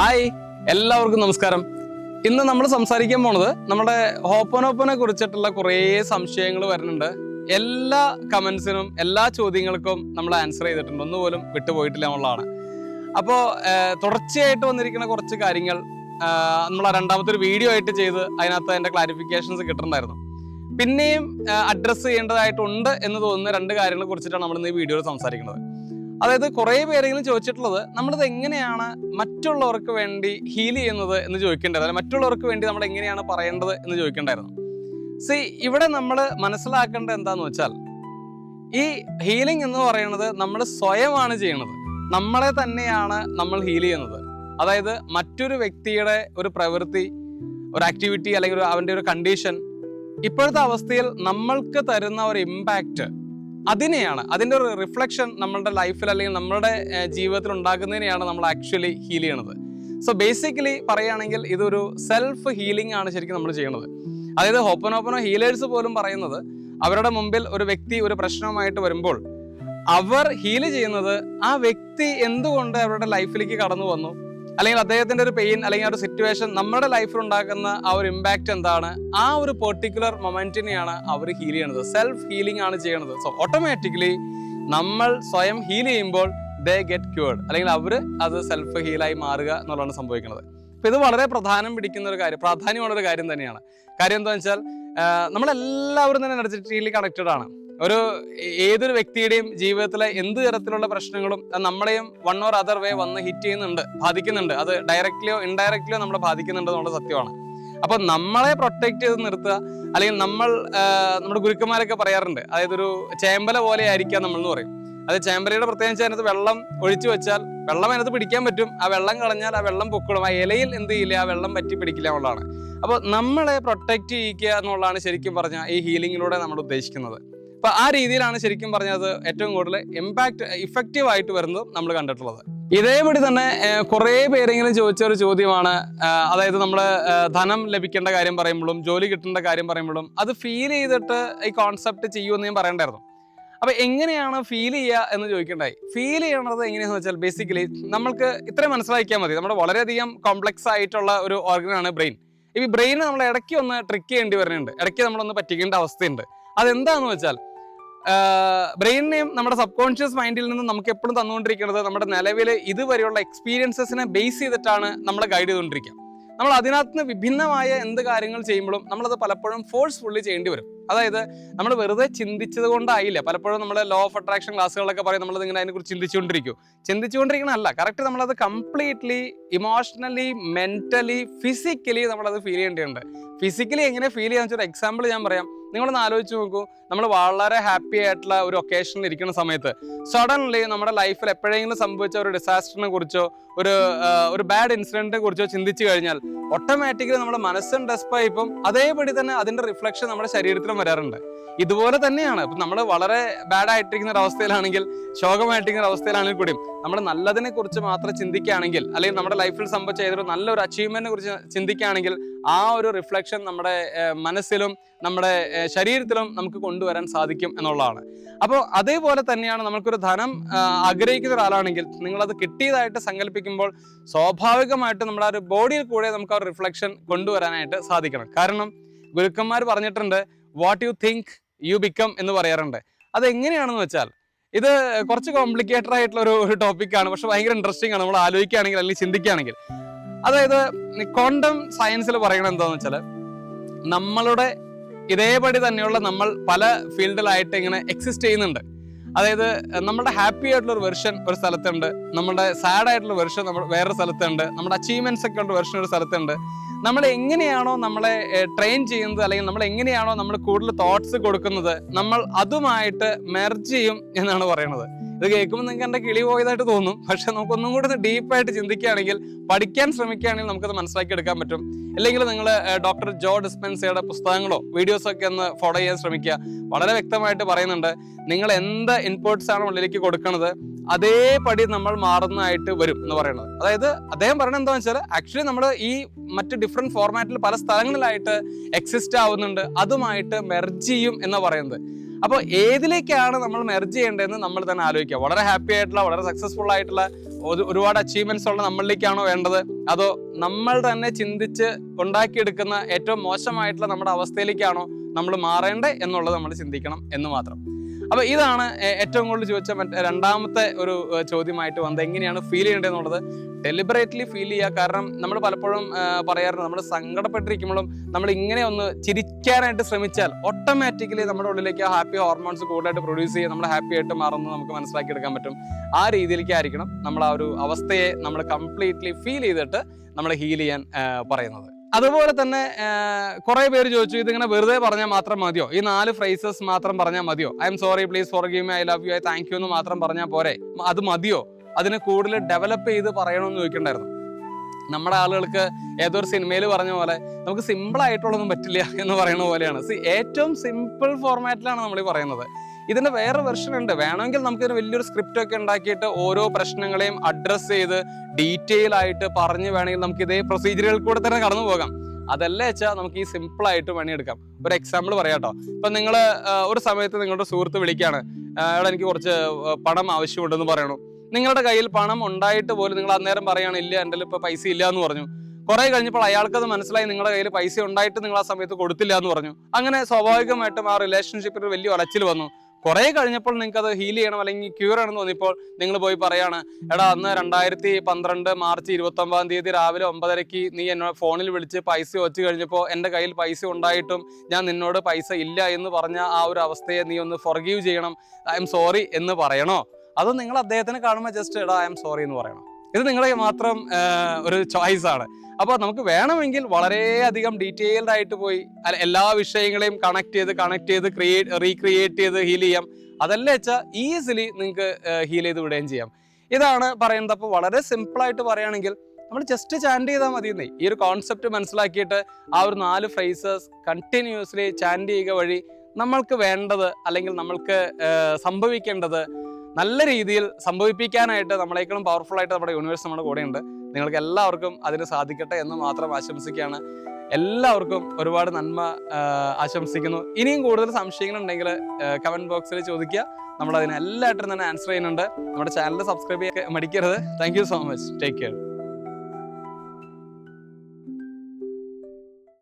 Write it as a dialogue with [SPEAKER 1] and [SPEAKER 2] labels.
[SPEAKER 1] Hi എല്ലാവർക്കും നമസ്കാരം. ഇന്ന് നമ്മൾ സംസാരിക്കാൻ പോണത് നമ്മുടെ ഹോപ്പനോപ്പനെ കുറിച്ചിട്ടുള്ള കുറേ സംശയങ്ങൾ വരുന്നുണ്ട്. എല്ലാ കമന്റ്സിനും എല്ലാ ചോദ്യങ്ങൾക്കും നമ്മൾ ആൻസർ ചെയ്തിട്ടുണ്ട്. ഒന്നുപോലും വിട്ടുപോയിട്ടില്ല എന്നുള്ളതാണ്. അപ്പോൾ തുടർച്ചയായിട്ട് വന്നിരിക്കുന്ന കുറച്ച് കാര്യങ്ങൾ നമ്മൾ രണ്ടാമത്തെ ഒരു വീഡിയോ ആയിട്ട് ചെയ്ത് അതിനകത്ത് അതിന്റെ ക്ലാരിഫിക്കേഷൻസ് കിട്ടുന്നുണ്ടായിരുന്നു. പിന്നെയും അഡ്രസ്സ് ചെയ്യേണ്ടതായിട്ടുണ്ട് എന്ന് തോന്നുന്ന രണ്ട് കാര്യങ്ങളെ കുറിച്ചിട്ടാണ് നമ്മൾ ഇന്ന് ഈ വീഡിയോയിൽ സംസാരിക്കുന്നത്. അതായത് കുറേ പേരെങ്കിലും ചോദിച്ചിട്ടുള്ളത് നമ്മളിത് എങ്ങനെയാണ് മറ്റുള്ളവർക്ക് വേണ്ടി ഹീൽ ചെയ്യുന്നത് എന്ന് ചോദിക്കേണ്ടത്? അല്ലെ മറ്റുള്ളവർക്ക് വേണ്ടി നമ്മൾ എങ്ങനെയാണ് പറയേണ്ടത് എന്ന് ചോദിക്കേണ്ടായിരുന്നു. സി ഇവിടെ നമ്മൾ മനസ്സിലാക്കേണ്ടത് എന്താന്ന് വെച്ചാൽ ഈ ഹീലിംഗ് എന്ന് പറയുന്നത് നമ്മൾ സ്വയമാണ് ചെയ്യുന്നത്. നമ്മളെ തന്നെയാണ് നമ്മൾ ഹീൽ ചെയ്യുന്നത്. അതായത് മറ്റൊരു വ്യക്തിയുടെ ഒരു പ്രവൃത്തി ഒരു ആക്ടിവിറ്റി അല്ലെങ്കിൽ അവന്റെ ഒരു കണ്ടീഷൻ ഇപ്പോഴത്തെ അവസ്ഥയിൽ നമ്മൾക്ക് തരുന്ന ഒരു ഇമ്പാക്റ്റ് അതിനെയാണ്. അതിന്റെ ഒരു റിഫ്ലക്ഷൻ നമ്മളുടെ ലൈഫിൽ അല്ലെങ്കിൽ നമ്മുടെ ജീവിതത്തിൽ ഉണ്ടാക്കുന്നതിനെയാണ് നമ്മൾ ആക്ച്വലി ഹീൽ ചെയ്യണത്. സോ ബേസിക്കലി പറയുകയാണെങ്കിൽ ഇതൊരു സെൽഫ് ഹീലിംഗ് ആണ് ശരിക്കും നമ്മൾ ചെയ്യുന്നത് അതായത് ഹോപ്പനോപ്പനോ ഹീലേഴ്സ് പോലും പറയുന്നത് അവരുടെ മുമ്പിൽ ഒരു വ്യക്തി ഒരു പ്രശ്നവുമായിട്ട് വരുമ്പോൾ അവർ ഹീൽ ചെയ്യുന്നത് ആ വ്യക്തി എന്തുകൊണ്ട് അവരുടെ ലൈഫിലേക്ക് കടന്നു വന്നു? അല്ലെങ്കിൽ അദ്ദേഹത്തിന്റെ ഒരു പെയിൻ അല്ലെങ്കിൽ ആ ഒരു സിറ്റുവേഷൻ നമ്മുടെ ലൈഫിൽ ഉണ്ടാക്കുന്ന ആ ഒരു ഇമ്പാക്റ്റ് എന്താണ്? ആ ഒരു പെർട്ടിക്കുലർ മൊമെന്റിനെയാണ് അവർ ഹീൽ ചെയ്യുന്നത്. സെൽഫ് ഹീലിംഗ് ആണ് ചെയ്യുന്നത് സോ ഓട്ടോമാറ്റിക്കലി നമ്മൾ സ്വയം ഹീൽ ചെയ്യുമ്പോൾ ദേ ഗെറ്റ് ക്യൂർഡ് അല്ലെങ്കിൽ അവർ അത് സെൽഫ് ഹീലായി മാറുക എന്നുള്ളതാണ് സംഭവിക്കുന്നത്. അപ്പൊ ഇത് വളരെ പ്രധാനം പിടിക്കുന്ന ഒരു കാര്യം പ്രാധാന്യമുള്ള ഒരു കാര്യം തന്നെയാണ്. കാര്യം എന്താ വെച്ചാൽ നമ്മളെല്ലാവരും തന്നെ എനർജറ്റിക്കലി കണക്റ്റഡ് ആണ്. ഒരു ഏതൊരു വ്യക്തിയുടെയും ജീവിതത്തിലെ എന്ത് തരത്തിലുള്ള പ്രശ്നങ്ങളും നമ്മളെയും വൺ ഓർ അതർ വേ വന്ന് ഹിറ്റ് ചെയ്യുന്നുണ്ട് ബാധിക്കുന്നുണ്ട്. അത് ഡയറക്റ്റ്ലിയോ ഇൻഡയറക്റ്റ്ലിയോ നമ്മളെ ബാധിക്കുന്നുണ്ട് എന്നുള്ള സത്യമാണ്. അപ്പോൾ നമ്മളെ പ്രൊട്ടക്ട് ചെയ്ത് നിർത്തുക അല്ലെങ്കിൽ നമ്മൾ നമ്മുടെ ഗുരുക്കന്മാരൊക്കെ പറയാറുണ്ട് അതായത് ഒരു ചേമ്പല പോലെ ആയിരിക്കാം നമ്മൾ എന്ന് പറയും. അത് ചേമ്പലയുടെ പ്രത്യേകിച്ച് അതിനകത്ത് വെള്ളം ഒഴിച്ചു വെച്ചാൽ വെള്ളം അതിനകത്ത് പിടിക്കാൻ പറ്റും. ആ വെള്ളം കളഞ്ഞാൽ ആ വെള്ളം പൊക്കിടും ആ ഇലയിൽ എന്ത് ചെയ്യില്ല ആ വെള്ളം പറ്റി പിടിക്കില്ല എന്നുള്ളതാണ്. അപ്പോൾ നമ്മളെ പ്രൊട്ടക്ട് ചെയ്യിക്കുക എന്നുള്ളതാണ് ശരിക്കും പറഞ്ഞാൽ ഈ ഹീലിങ്ങിലൂടെ നമ്മൾ ഉദ്ദേശിക്കുന്നത്. അപ്പൊ ആ രീതിയിലാണ് ശരിക്കും പറഞ്ഞത് ഏറ്റവും കൂടുതൽ ഇമ്പാക്ട് ഇഫക്റ്റീവ് ആയിട്ട് വരുന്നത് നമ്മൾ കണ്ടിട്ടുള്ളത്. ഇതേപടി തന്നെ കുറെ പേരെങ്കിലും ചോദിച്ച ഒരു ചോദ്യമാണ് അതായത് നമ്മൾ ധനം ലഭിക്കേണ്ട കാര്യം പറയുമ്പോഴും ജോലി കിട്ടേണ്ട കാര്യം പറയുമ്പോഴും അത് ഫീൽ ചെയ്തിട്ട് ഈ കോൺസെപ്റ്റ് ചെയ്യുമെന്ന് ഞാൻ പറയണ്ടായിരുന്നു. അപ്പൊ എങ്ങനെയാണ് ഫീൽ ചെയ്യുക എന്ന് ചോദിക്കണ്ടായി. ഫീൽ ചെയ്യണത് എങ്ങനെയാണെന്ന് വെച്ചാൽ ബേസിക്കലി നമ്മൾക്ക് ഇത്രയും മനസ്സിലാക്കിയാൽ മതി. നമ്മുടെ വളരെയധികം കോംപ്ലക്സ് ആയിട്ടുള്ള ഒരു ഓർഗനാണ് ബ്രെയിൻ ഈ ബ്രെയിൻ നമ്മൾ ഇടയ്ക്ക് ഒന്ന് ട്രിക്ക് ചെയ്യേണ്ടി വരുന്നുണ്ട്. ഇടയ്ക്ക് നമ്മളൊന്ന് പറ്റിക്കേണ്ട അവസ്ഥയുണ്ട്. അതെന്താന്ന് വെച്ചാൽ ബ്രെയിനിനെയും നമ്മുടെ സബ് കോൺഷ്യസ് മൈൻഡിൽ നിന്ന് നമുക്ക് എപ്പോഴും തന്നുകൊണ്ടിരിക്കുന്നത് നമ്മുടെ നിലവിലെ ഇതുവരെയുള്ള എക്സ്പീരിയൻസസിനെ ബേസ് ചെയ്തിട്ടാണ് നമ്മളെ ഗൈഡ് ചെയ്തുകൊണ്ടിരിക്കുക. നമ്മൾ അതിനകത്ത് നിന്ന് വിഭിന്നമായ എന്ത് കാര്യങ്ങൾ ചെയ്യുമ്പോഴും നമ്മളത് പലപ്പോഴും ഫോഴ്സ്ഫുള്ളി ചെയ്യേണ്ടി വരും. അതായത് നമ്മൾ വെറുതെ ചിന്തിച്ചത് കൊണ്ടായില്ല. പലപ്പോഴും നമ്മൾ ലോ ഓഫ് അട്രാക്ഷൻ ക്ലാസ്സുകളൊക്കെ പറയും നമ്മൾ ഇങ്ങനെ അതിനെക്കുറിച്ച് ചിന്തിച്ചുകൊണ്ടിരിക്കും. ചിന്തിച്ചുകൊണ്ടിരിക്കണമല്ല കറക്റ്റ് നമ്മളത് കംപ്ലീറ്റ്ലി ഇമോഷണലി മെന്റലി ഫിസിക്കലി നമ്മളത് ഫീൽ ചെയ്യേണ്ടതുണ്ട്. ഫിസിക്കലി എങ്ങനെ ഫീൽ ചെയ്യാന്ന് വെച്ചാൽ എക്സാമ്പിൾ ഞാൻ പറയാം. നിങ്ങളൊന്ന് ആലോചിച്ച് നോക്കൂ. നമ്മൾ വളരെ ഹാപ്പി ആയിട്ടുള്ള ഒരു ഒക്കേഷനിൽ ഇരിക്കുന്ന സമയത്ത് സഡൻലി നമ്മുടെ ലൈഫിൽ എപ്പോഴെങ്കിലും സംഭവിച്ച ഒരു ഡിസാസ്റ്ററിനെ കുറിച്ചോ ഒരു ഒരു ബാഡ് ഇൻസിഡന്റിനെ കുറിച്ചോ ചിന്തിച്ചു കഴിഞ്ഞാൽ ഓട്ടോമാറ്റിക്കലി നമ്മുടെ മനസ്സും ഡെസ്പായിപ്പം അതേപടി തന്നെ അതിന്റെ റിഫ്ലക്ഷൻ നമ്മുടെ ശരീരത്തിലും വരാറുണ്ട്. ഇതുപോലെ തന്നെയാണ്. ഇപ്പം നമ്മൾ വളരെ ബാഡ് ആയിട്ടിരിക്കുന്ന ഒരു അവസ്ഥയിലാണെങ്കിൽ ശോകമായിട്ടിരിക്കുന്ന ഒരു അവസ്ഥയിലാണെങ്കിൽ കൂടിയും നമ്മൾ നല്ലതിനെ കുറിച്ച് മാത്രം ചിന്തിക്കുകയാണെങ്കിൽ അല്ലെങ്കിൽ നമ്മുടെ ലൈഫിൽ സംഭവിച്ച ഏതൊരു നല്ലൊരു അച്ചീവ്മെന്റിനെ കുറിച്ച് ചിന്തിക്കുകയാണെങ്കിൽ ആ ഒരു റിഫ്ലക്ഷൻ നമ്മുടെ മനസ്സിലും നമ്മുടെ ശരീരത്തിലും നമുക്ക് കൊണ്ടുവരാൻ സാധിക്കും എന്നുള്ളതാണ്. അപ്പോൾ അതേപോലെ തന്നെയാണ് നമുക്കൊരു ധനം ആഗ്രഹിക്കുന്ന ഒരാളാണെങ്കിൽ നിങ്ങളത് കിട്ടിയതായിട്ട് സങ്കല്പിക്കുമ്പോൾ സ്വാഭാവികമായിട്ട് നമ്മുടെ ആ ഒരു ബോഡിയിൽ കൂടെ നമുക്ക് ആ ഒരു റിഫ്ലക്ഷൻ കൊണ്ടുവരാനായിട്ട് സാധിക്കണം. കാരണം ഗുരുക്കന്മാർ പറഞ്ഞിട്ടുണ്ട് what you think you become എന്ന് പറയാറുണ്ട്. അത് എങ്ങനെയാണെന്ന് വെച്ചാൽ ഇത് കുറച്ച് കോംപ്ലിക്കേറ്റഡ് ആയിട്ടുള്ള ഒരു ഒരു ടോപ്പിക്കാണ് പക്ഷെ ഭയങ്കര ഇൻട്രസ്റ്റിംഗ് ആണ്. നമ്മൾ ആലോചിക്കുകയാണെങ്കിൽ അല്ലെങ്കിൽ ചിന്തിക്കുകയാണെങ്കിൽ. അതായത് ക്വാണ്ടം സയൻസിൽ പറയണത് എന്താണെന്ന് വെച്ചാൽ നമ്മളുടെ ഇതേപടി തന്നെയുള്ള നമ്മൾ പല ഫീൽഡിലായിട്ട് ഇങ്ങനെ എക്സിസ്റ്റ് ചെയ്യുന്നുണ്ട്. അതായത് നമ്മുടെ ഹാപ്പി ആയിട്ടുള്ള ഒരു വെർഷൻ ഒരു സ്ഥലത്തുണ്ട്. നമ്മുടെ സാഡ് ആയിട്ടുള്ള വെർഷൻ നമ്മൾ വേറെ സ്ഥലത്തുണ്ട്. നമ്മുടെ അച്ചീവ്മെന്റ്സ് ഒക്കെ ഉള്ള വെർഷൻ ഒരു സ്ഥലത്തുണ്ട്. നമ്മൾ എങ്ങനെയാണോ നമ്മളെ ട്രെയിൻ ചെയ്യുന്നത് അല്ലെങ്കിൽ നമ്മൾ എങ്ങനെയാണോ നമ്മൾ കൂടുതൽ തോട്ട്സ് കൊടുക്കുന്നത് നമ്മൾ അതുമായിട്ട് മെർജ് ചെയ്യും എന്നാണ് പറയുന്നത്. ഇത് കേൾക്കുമ്പോൾ നിങ്ങൾക്ക് എന്റെ കിളി പോയതായിട്ട് തോന്നും. പക്ഷെ നമുക്കൊന്നും കൂടി ഡീപ്പായിട്ട് ചിന്തിക്കുകയാണെങ്കിൽ പഠിക്കാൻ ശ്രമിക്കുകയാണെങ്കിൽ നമുക്കത് മനസ്സിലാക്കി എടുക്കാൻ പറ്റും. അല്ലെങ്കിൽ നിങ്ങൾ ഡോക്ടർ ജോ ഡിസ്പെൻസയുടെ പുസ്തകങ്ങളോ വീഡിയോസോ ഒക്കെ ഒന്ന് ഫോളോ ചെയ്യാൻ ശ്രമിക്കുക. വളരെ വ്യക്തമായിട്ട് പറയുന്നുണ്ട് നിങ്ങൾ എന്ത് ഇൻപുട്സ് ആണ് ഉള്ളിലേക്ക് കൊടുക്കുന്നത് അതേപടി നമ്മൾ മാറുന്നതായിട്ട് വരും എന്ന് പറയുന്നത്. അതായത് അദ്ദേഹം പറയുന്നത് എന്താണെന്ന് വെച്ചാൽ ആക്ച്വലി നമ്മൾ ഈ മറ്റ് ഡിഫറെന്റ് ഫോർമാറ്റിൽ പല സ്ഥലങ്ങളിലായിട്ട് എക്സിസ്റ്റ് ആവുന്നുണ്ട് അതുമായിട്ട് മെർജ് ചെയ്യും എന്ന് പറയുന്നത്. അപ്പോൾ ഏതിലേക്കാണ് നമ്മൾ മെർജ് ചെയ്യേണ്ടതെന്ന് നമ്മൾ തന്നെ ആലോചിക്കുക. വളരെ ഹാപ്പി ആയിട്ടുള്ള വളരെ സക്സസ്ഫുൾ ആയിട്ടുള്ള ഒരു- ഒരുപാട് അച്ചീവ്മെന്റ്സ് ഉള്ള നമ്മളിലേക്കാണോ വേണ്ടത്? അതോ നമ്മൾ തന്നെ ചിന്തിച്ച് ഉണ്ടാക്കിയെടുക്കുന്ന ഏറ്റവും മോശമായിട്ടുള്ള നമ്മുടെ അവസ്ഥയിലേക്കാണോ നമ്മൾ മാറേണ്ടത് എന്നുള്ളത് നമ്മൾ ചിന്തിക്കണം എന്ന് മാത്രം. അപ്പൊ ഇതാണ് ഏറ്റവും കൂടുതൽ ചോദിച്ച മറ്റേ രണ്ടാമത്തെ ഒരു ചോദ്യമായിട്ട് വന്നത്. എങ്ങനെയാണ് ഫീൽ ചെയ്യേണ്ടത് എന്നുള്ളത് ഡെലിബറേറ്റ്ലി ഫീൽ ചെയ്യുക. കാരണം നമ്മൾ പലപ്പോഴും പറയാറുണ്ട് നമ്മൾ സങ്കടപ്പെട്ടിരിക്കുമ്പോഴും നമ്മൾ ഇങ്ങനെ ഒന്ന് ചിരിക്കാനായിട്ട് ശ്രമിച്ചാൽ ഓട്ടോമാറ്റിക്കലി നമ്മുടെ ഉള്ളിലേക്ക് ആ ഹാപ്പി ഹോർമോൺസ് കൂടുതലായിട്ട് പ്രൊഡ്യൂസ് ചെയ്യുക നമ്മൾ ഹാപ്പി ആയിട്ട് മാറുന്നത് നമുക്ക് മനസ്സിലാക്കി എടുക്കാൻ പറ്റും. ആ രീതിയിലേക്കായിരിക്കണം നമ്മൾ ആ ഒരു അവസ്ഥയെ നമ്മൾ കംപ്ലീറ്റ്ലി ഫീൽ ചെയ്തിട്ട് നമ്മൾ ഹീൽ ചെയ്യാൻ പറയുന്നത്. അതുപോലെ തന്നെ കുറെ പേര് ചോദിച്ചു ഇതിങ്ങനെ വെറുതെ പറഞ്ഞാൽ മാത്രം മതിയോ? ഈ നാല് ഫ്രേസസ് മാത്രം പറഞ്ഞാൽ മതിയോ? I'm sorry please forgive my I love you I thank you എന്ന് മാത്രം പറഞ്ഞാൽ പോരെ? അത് മതിയോ? അതിനെ കൂടുതൽ ഡെവലപ്പ് ചെയ്ത് പറയണമെന്ന് ചോദിക്കണ്ടായിരുന്നു. നമ്മുടെ ആളുകൾക്ക് ഏതോ ഒരു സിനിമയിൽ പറഞ്ഞ പോലെ നമുക്ക് സിമ്പിൾ ആയിട്ടുള്ളതൊന്നും പറ്റില്ല എന്ന് പറയുന്ന പോലെയാണ്. ഏറ്റവും സിമ്പിൾ ഫോർമാറ്റിലാണ് നമ്മൾ പറയുന്നത്. ഇതിന്റെ വേറെ വെർഷൻ ഉണ്ട്. വേണമെങ്കിൽ നമുക്ക് ഇതിന് വലിയൊരു സ്ക്രിപ്റ്റ് ഒക്കെ ഉണ്ടാക്കിയിട്ട് ഓരോ പ്രശ്നങ്ങളെയും അഡ്രസ്സ് ചെയ്ത് ഡീറ്റെയിൽ ആയിട്ട് പറഞ്ഞു വേണമെങ്കിൽ നമുക്ക് ഇതേ പ്രൊസീജിയറുകൾ കൂടെ തന്നെ കടന്നു പോകാം. അതല്ല വെച്ചാൽ നമുക്ക് ഈ സിമ്പിൾ ആയിട്ട് പണിയെടുക്കാം. ഒരു എക്സാമ്പിൾ പറയാം കേട്ടോ ഇപ്പൊ നിങ്ങൾ ഒരു സമയത്ത് നിങ്ങളുടെ സുഹൃത്ത് വിളിക്കുകയാണ് അവിടെ എനിക്ക് കുറച്ച് പണം ആവശ്യമുണ്ടെന്ന് പറയണു. നിങ്ങളുടെ കയ്യിൽ പണം ഉണ്ടായിട്ട് പോലും നിങ്ങൾ അന്നേരം പറയുകയാണ് ഇല്ല എന്റെ ഇപ്പൊ പൈസ ഇല്ല എന്ന് പറഞ്ഞു. കുറെ കഴിഞ്ഞപ്പോൾ അയാൾക്ക് അത് മനസ്സിലായി നിങ്ങളുടെ കയ്യിൽ പൈസ ഉണ്ടായിട്ട് നിങ്ങൾ ആ സമയത്ത് കൊടുത്തില്ല എന്ന് പറഞ്ഞു. അങ്ങനെ സ്വാഭാവികമായിട്ടും ആ റിലേഷൻഷിപ്പിൽ വലിയ ഒലച്ചിൽ വന്നു. കുറെ കഴിഞ്ഞപ്പോൾ നിങ്ങൾക്ക് അത് ഹീൽ ചെയ്യണം അല്ലെങ്കിൽ ക്യൂർ ആണെന്ന് തോന്നിയപ്പോൾ നിങ്ങൾ പോയി പറയാണ് എടാ അന്ന് രണ്ടായിരത്തി പന്ത്രണ്ട് മാർച്ച് ഇരുപത്തി ഒമ്പതാം തീയതി രാവിലെ ഒമ്പതരയ്ക്ക് നീ എന്നോട് ഫോണിൽ വിളിച്ച് പൈസ വെച്ച് കഴിഞ്ഞപ്പോൾ എന്റെ കയ്യിൽ പൈസ ഉണ്ടായിട്ടും ഞാൻ നിന്നോട് പൈസ ഇല്ല എന്ന് പറഞ്ഞ ആ ഒരു അവസ്ഥയെ നീ ഒന്ന് ഫൊർഗീവ് ചെയ്യണം ഐ എം സോറി എന്ന് പറയണോ? അത് നിങ്ങൾ അദ്ദേഹത്തിന് കാണുമ്പോൾ ജസ്റ്റ് എടാ ഐ എം സോറി എന്ന് പറയണം. ഇത് നിങ്ങളെ മാത്രം ഒരു ചോയ്സ് ആണ്. അപ്പോൾ നമുക്ക് വേണമെങ്കിൽ വളരെയധികം ഡീറ്റെയിൽഡ് ആയിട്ട് പോയി എല്ലാ വിഷയങ്ങളെയും കണക്ട് ചെയ്ത് കണക്ട് ചെയ്ത് ക്രിയേറ്റ് റീക്രിയേറ്റ് ചെയ്ത് ഹീൽ ചെയ്യാം. അതല്ല വെച്ചാൽ ഈസിലി നിങ്ങൾക്ക് ഹീൽ ചെയ്ത് വിടുകയും ചെയ്യാം. ഇതാണ് പറയുന്നത്. അപ്പോൾ വളരെ സിമ്പിൾ ആയിട്ട് പറയുകയാണെങ്കിൽ നമ്മൾ ജസ്റ്റ് ചാൻഡ് ചെയ്താൽ മതി എന്നേ. ഈ ഒരു കോൺസെപ്റ്റ് മനസ്സിലാക്കിയിട്ട് ആ ഒരു നാല് ഫ്രേസസ് കണ്ടിന്യൂസ്ലി ചാൻഡ് ചെയ്യുക വഴി നമ്മൾക്ക് വേണ്ടത് അല്ലെങ്കിൽ നമ്മൾക്ക് സംഭവിക്കേണ്ടത് നല്ല രീതിയിൽ സംഭവിപ്പിക്കാനായിട്ട് നമ്മളെക്കാളും പവർഫുൾ ആയിട്ട് നമ്മുടെ യൂണിവേഴ്സ് നമ്മുടെ കൂടെയുണ്ട്. നിങ്ങൾക്ക് എല്ലാവർക്കും അതിന് സാധിക്കട്ടെ എന്ന് മാത്രം ആശംസിക്കുകയാണ്. എല്ലാവർക്കും ഒരുപാട് നന്മ ആശംസിക്കുന്നു. ഇനിയും കൂടുതൽ സംശയങ്ങൾ സംശയങ്ങളുണ്ടെങ്കിൽ കമന്റ് ബോക്സിൽ ചോദിക്കുക. നമ്മൾ അതിന് തന്നെ ആൻസർ ചെയ്യുന്നുണ്ട്. നമ്മുടെ ചാനൽ സബ്സ്ക്രൈബ് ചെയ്യാൻ മടിക്കരുത്. Thank so much take care